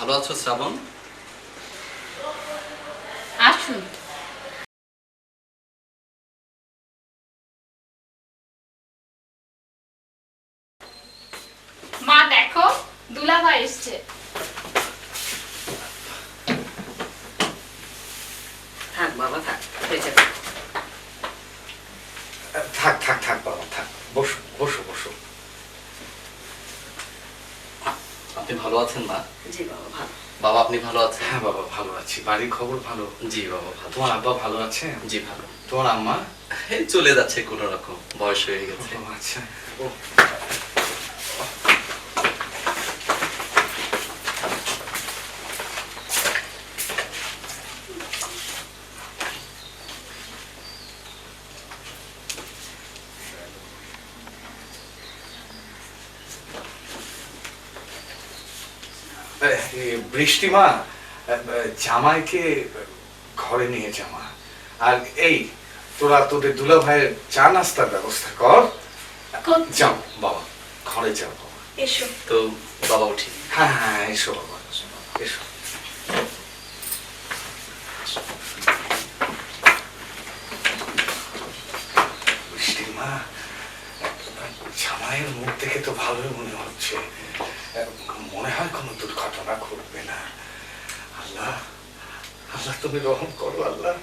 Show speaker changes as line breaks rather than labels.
ভালো আছো শ্রাবণ?
আসুন। মা দেখো দুলাভাই এসছে।
থাক বাবা থাক হয়ে
থাক থাক থাক বাবা থাক বসো।
আপনি ভালো আছেন মা?
জি বাবা ভালো।
বাবা আপনি ভালো আছেন?
হ্যাঁ বাবা ভালো আছি। বাড়ির খবর ভালো?
জি বাবা ভালো।
তোমার আব্বা ভালো আছে?
জি ভালো।
তোমার আম্মা?
এই চলে যাচ্ছে কোনো রকম বয়স হয়ে গেছে।
আচ্ছা। ও। বৃষ্টিমা জামাইকে ঘরে নিয়ে জামা আর এই তোরা তোদের দুলা ভাইয়ের চা নাস্তার ব্যবস্থা কর। যাও বাবা ঘরে যাও বাবা।
এসো।
তো বাবা উঠি।
হ্যাঁ হ্যাঁ এসো বাবা এসো জামাইয়ের মুখ দেখে তো ভালোই মনে হচ্ছে। মনে হয় কোনো ঘটবে না। আল্লাহ আল্লাহ তুমি রহম করো আল্লাহ।